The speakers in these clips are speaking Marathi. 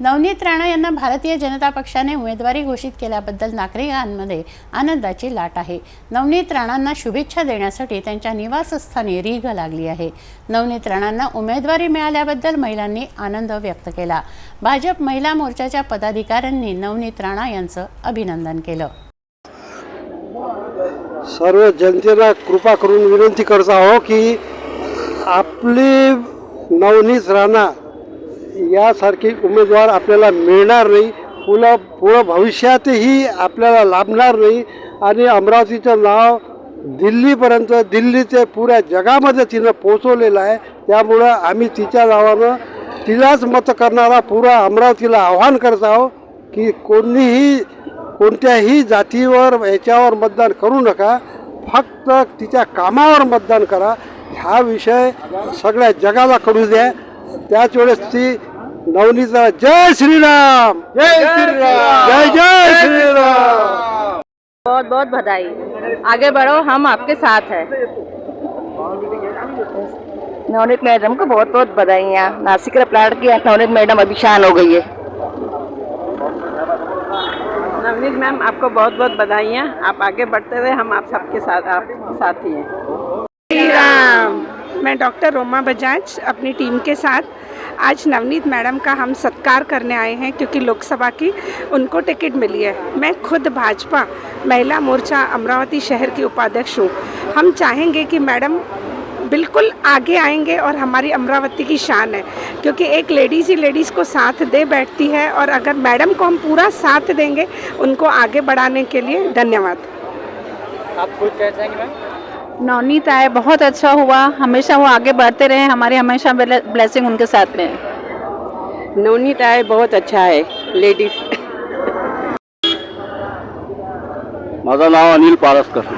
नवनीत राणा यांना भारतीय जनता पक्षाने उमेदवारी घोषित केल्याबद्दल नागरिकांमध्ये आनंदाची लाट आहे. नवनीत राणांना शुभेच्छा देण्यासाठी त्यांच्या निवासस्थानी रीघ लागली आहे. नवनीत राणांना उमेदवारी मिळाल्याबद्दल महिलांनी आनंद व्यक्त केला. भाजप महिला मोर्चाच्या पदाधिकाऱ्यांनी नवनीत राणा यांचं अभिनंदन केलं. सर्व जनतेला कृपा करून विनंती करत आहो की आपली नवनीत राणा यासारखी उमेदवार आपल्याला मिळणार नाही. पुला पुढं भविष्यातही आपल्याला लाभणार नाही. आणि अमरावतीचं नाव दिल्लीपर्यंत दिल्लीचे पुऱ्या जगामध्ये तिनं पोचवलेलं आहे. त्यामुळं आम्ही तिच्या नावानं तिलाच मत करणारा पुरा अमरावतीला आव्हान करत आहो की कोणीही कोणत्याही जातीवर याच्यावर मतदान करू नका. फक्त तिच्या कामावर मतदान करा. हा विषय सगळ्या जगाला कळू द्या. त्याच वेळेस ती नवनीता जय श्रीराम। जय श्रीराम। जय जय श्रीराम। बहुत बहुत बधाई। आगे बढ़ो हम आपके साथ हैं। नवनीत मैडम को बहुत बहुत बधाइयाँ नासिक प्लाट की नवनीत मैडम अभी शान हो गई है। नवनीत मैम आपको बहुत बहुत बधाइयाँ आप आगे बढ़ते रहे हम आप सबके साथ आप साथ ही हैं। श्री राम मैं डॉक्टर रोमा बजाज अपनी टीम के साथ आज नवनीत मैडम का हम सत्कार करने आए हैं क्योंकि लोकसभा की उनको टिकट मिली है। मैं खुद भाजपा, महिला मोर्चा, अमरावती शहर की उपाध्यक्ष हूँ। हम चाहेंगे कि मैडम बिल्कुल आगे आएँगे और हमारी अमरावती की शान है, क्योंकि एक लेडीज़ ही लेडीज़ को साथ दे बैठती है और अगर मैडम को हम पूरा साथ देंगे, उनको आगे बढ़ाने के लिए धन्यवाद। नवनीत आए बहुत अच्छा हुआ। हमेशा वो आगे बढ़ते रहे। हमारे हमेशा ब्लेसिंग उनके साथ में नवनीत आए बहुत अच्छा है। लेडीज़ माझं नाव अनिल पारसकर।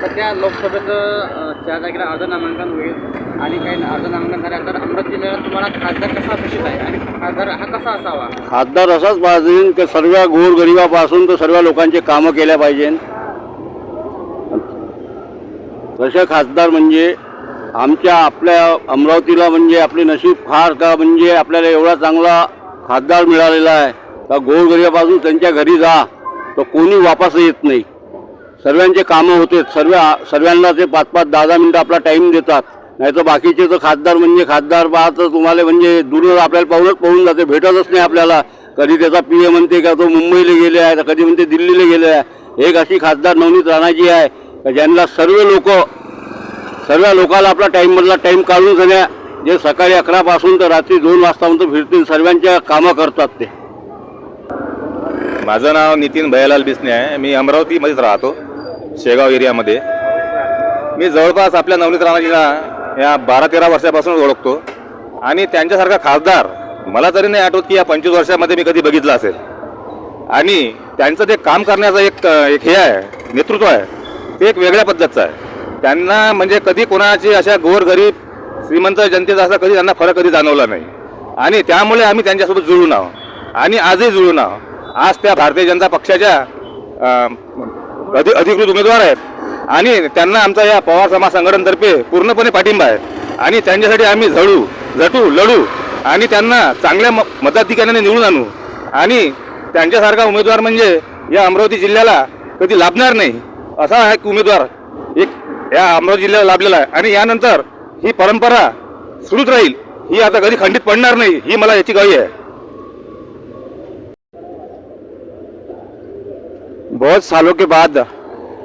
सध्या लोकसभेचं अ, चार तारखेला अर्ज नामांकन होईल आणि काही अर्ज नामांकन झाल्यानंतर अमरावती जिल्ह्यात तुम्हाला खासदार कसा अपेक्षित आहे आणि खासदार हा कसा असावा? खासदार असाच पाहिजे की सर्व गोरगरिबापासून तर सर्व लोकांचे कामं केल्या पाहिजे तसे खासदार म्हणजे आमच्या आपल्या अमरावतीला म्हणजे आपले नशीब फार का म्हणजे आपल्याला एवढा चांगला खासदार मिळालेला आहे. का गोरगरिबापासून त्यांच्या घरी जा. तर कोणी वापस येत नाही. सर्वांचे कामं होते सर्व सर्वांना ते पाच पाच दहा दहा मिनटं आपला टाईम देतात. नाही तर बाकीचे तर खासदार म्हणजे खासदार पाहतं तुम्हाला म्हणजे दूर आपल्याला पाहूनच पाहून जाते. भेटतच नाही आपल्याला. कधी त्याचा पी ए म्हणते का तो मुंबईला गेले आहे तर कधी म्हणते दिल्लीला गेले आहे. एक अशी खासदार नवनीत राणाची आहे. का ज्यांना सर्व लोक सर्व लोकाला आपला टाईममधला टाईम काढून सगळ्या जे सकाळी अकरापासून तर रात्री दोन वाजतापर्यंत फिरतील सर्वांच्या कामं करतात ते. माझं नाव नितीन भयालाल बिसने आहे. मी अमरावतीमध्येच राहतो शेगाव एरियामध्ये. मी जवळपास आपल्या नवनीत राणाजीला या बारा तेरा वर्षापासून ओळखतो. आणि त्यांच्यासारखा खासदार मला तरी नाही आठवत की या पंचवीस वर्षामध्ये मी कधी बघितलं असेल. आणि त्यांचं ते काम करण्याचं एक एक हे आहे नेतृत्व आहे. ते एक वेगळ्या पद्धतीचा आहे. त्यांना म्हणजे कधी कोणाची अशा गोरगरीब श्रीमंत जनतेचा असा कधी त्यांना फरक कधी जाणवला नाही. आणि त्यामुळे आम्ही त्यांच्यासोबत जुळून आहोत. आणि आजही जुळून आहोत. आज त्या भारतीय जनता पक्षाच्या अधि अधिकृत उमेदवार आहेत. आणि त्यांना आमचा या पवार समाज संघटनतर्फे पूर्णपणे पाठिंबा आहे. आणि त्यांच्यासाठी आम्ही झळू झटू लढू आणि त्यांना चांगल्या म मताधिकाऱ्याने निवडून आणू. आणि त्यांच्यासारखा उमेदवार म्हणजे या अमरावती जिल्ह्याला कधी लाभणार नाही. असा हा एक उमेदवार एक अमरावती जिल्ह्याला लाभलेला आहे. ही परंपरा सुरूच राहील. ही आता कधी खंडित पडणार नाही, ही मला याची आहे. बहुत सालों के बाद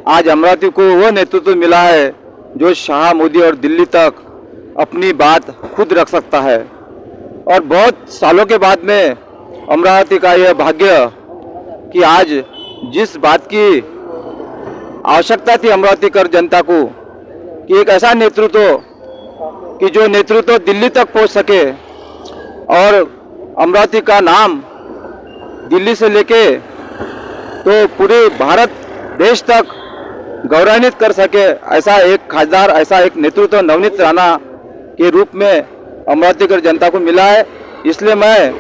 आज अमरावती को वो नेतृत्व मिला है जो शाह, मोदी और दिल्ली तक अपनी बात खुद रख सकता है। और बहुत सालों के बाद में अमरावती का यह भाग्य कि आज जिस बात की आवश्यकता थी अमरावती कर जनता को कि एक ऐसा नेतृत्व कि जो नेतृत्व दिल्ली तक पहुँच सके और अमरावती का नाम दिल्ली से लेके तो पूरे भारत देश तक गौरवान्वित कर सके, ऐसा एक खासदार, ऐसा एक नेतृत्व, नवनीत राणा के रूप में अमरावतीकर जनता को मिला है। इसलिए मैं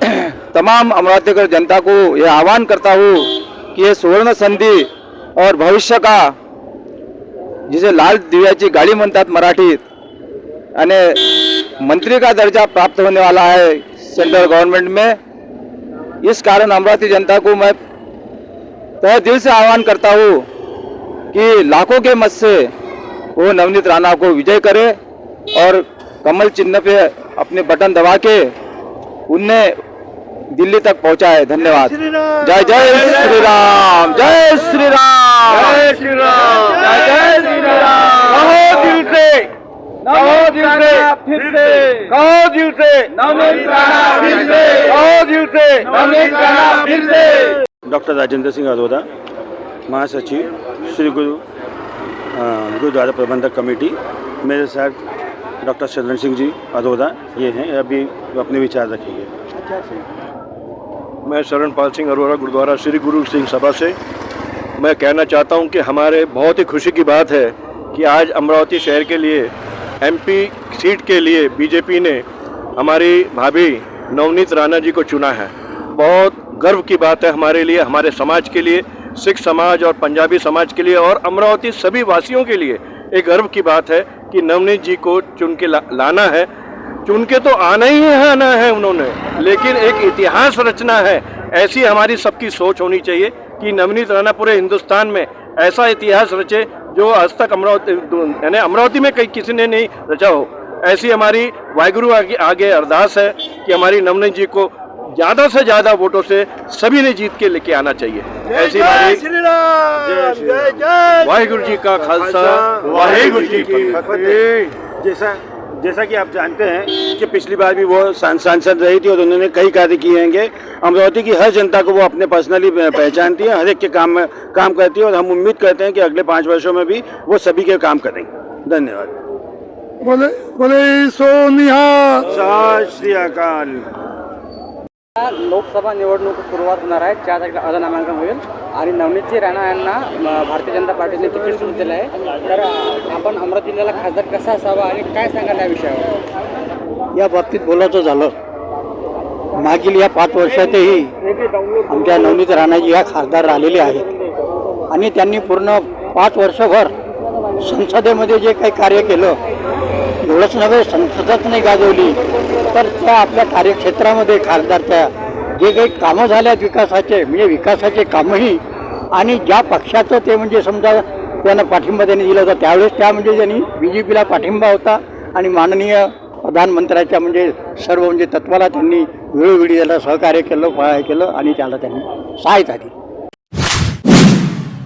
तमाम अमरावतीकर जनता को यह आह्वान करता हूँ कि हे सुवर्ण संधी और भविष्य का जिसे लाल दिव्याची गाडी म्हणतात मराठीत आणि मंत्री का दर्जा प्राप्त होने वाला है सेंट्रल गवर्नमेंट में इस कारण अमरावती जनता को मैं तह दिल से आह्वान करता हूँ कि लाखों के मत से वो नवनीत राणा को विजय करे और कमल चिन्ह पे अपने बटन दबा के उन्हें दिल्ली तक पहुँचाए धन्यवाद। जय जय श्री राम जय श्री राम जय श्री राम जय जय श्री राम कहो दिल से कहो दिल से फिर से। कहो दिल से। राणा फिर से। कहो दिल से। राणा फिर से। डॉक्टर राजेंद्र सिंह अरोड़ा महासचिव श्री गुरु गुरुद्वारा प्रबंधक कमेटी मेरे साथ डॉक्टर शरण सिंह जी अरोड़ा ये हैं अभी अपने विचार रखेंगे। मैं शरण पाल सिंह अरोरा गुरुद्वारा श्री गुरु सिंह सभा से। मैं कहना चाहता हूँ कि हमारे बहुत ही खुशी की बात है कि आज अमरावती शहर के लिए एमपी सीट के लिए बीजेपी ने हमारी भाभी नवनीत राणा जी को चुना है। बहुत गर्व की बात है हमारे लिए हमारे समाज के लिए सिख समाज और पंजाबी समाज के लिए और अमरावती सभी वासियों के लिए। एक गर्व की बात है कि नवनीत जी को चुन के ला, लाना है चुन के तो आना ही है आना है उन्होंने। लेकिन एक इतिहास रचना है ऐसी हमारी सबकी सोच होनी चाहिए कि नवनीत राणा पूरे हिंदुस्तान में ऐसा इतिहास रचे जो आज तक अमरावती यानी अमरावती में कहीं किसी ने नहीं रचा हो। ऐसी हमारी वाहगुरु आगे आगे अरदास है कि हमारी नवनीत जी को ज़्यादा से ज़्यादा वोटों से सभी ने जीत के लेके आना चाहिए। ऐसी हमारी वाहिगुरु जी का खालसा वाहिगुरु जी की जैसा जैसा कि आप जानते हैं कि पिछली बार भी वो सांसद रही थी और उन्होंने कई कार्य किए होंगे। अमरावती की हर जनता को वो अपने पर्सनली पहचानती है हर एक के काम में काम करती है और हम उम्मीद करते हैं कि अगले पाँच वर्षों में भी वो सभी के काम करेंगे धन्यवाद। बोले बोले सोनिया। सत श्री अकाल। लोकसभा निवडणूक सुरुवात होणार आहे. चार तारखेला अर्ज नामांकन होईल. आणि नवनीतजी राणा यांना भारतीय जनता पार्टीने तिकीट सुरू दिलं आहे. तर आपण अमरावती जिल्ह्याला खासदार कसा असावा आणि काय सांगाल या विषयावर? या बाबतीत बोलायचं झालं मागील या पाच वर्षातही आमच्या नवनीत राणाजी ह्या खासदार राहिलेले आहेत. आणि त्यांनी पूर्ण पाच वर्षभर संसदेमध्ये जे काही कार्य केलं एवढंच नव्हे संसदच नाही गाजवली. तर त्या आपल्या कार्यक्षेत्रामध्ये खासदारच्या जे काही कामं झाल्यात विकासाचे म्हणजे विकासाचे कामही आणि ज्या पक्षाचं ते म्हणजे समजा त्यांना पाठिंबा त्यांनी दिला होता त्यावेळेस त्या म्हणजे त्यांनी बी जे पीला पाठिंबा होता आणि माननीय प्रधानमंत्र्याच्या म्हणजे सर्व म्हणजे तत्वाला त्यांनी वेळोवेळी त्याला सहकार्य केलं प- केलं आणि त्याला त्यांनी सहायता दिली.